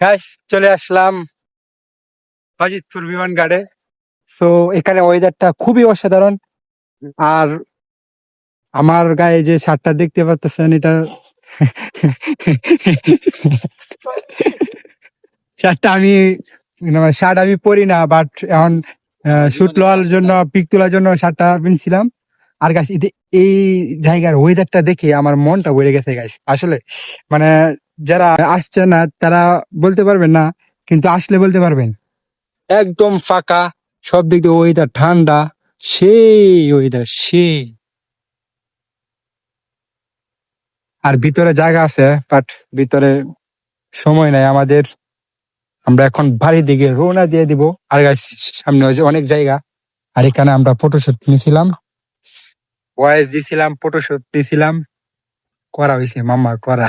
Guys চলে আসলাম বাজিতপুর বিমান ঘাটে। তো এখানে ওয়েদারটা খুবই অসাধারণ। আর আমার গায়ে যে শার্টটা দেখতে পাচ্ছেন এটা শার্টটা আমি শার্ট আমি পরি না বাট এখন শুট লওয়ার জন্য পিক তোলার জন্য শার্টটা কিনছিলাম আর গাছ এই জায়গার ওয়েদারটা দেখে আমার মনটা ভরে গেছে গাছ আসলে মানে যারা আসছে না তারা বলতে পারবেন না কিন্তু আসলে বলতে পারবেন। একদম ফাঁকা সব দিক দিয়ে ওয়েদার ঠান্ডা সেই ওয়েদার সেই। আর ভিতরে জায়গা আছে বাট ভিতরে সময় নাই আমাদের। আমরা এখন বাড়ির দিকে রওনা দিয়ে দিব। আর গাছ সামনে অনেক জায়গা। আর এখানে আমরা ফটোশুট নিয়েছিলাম ভয়েস দিছিলাম ফটোশুট দিছিলাম। করা হয়েছে মামা করা।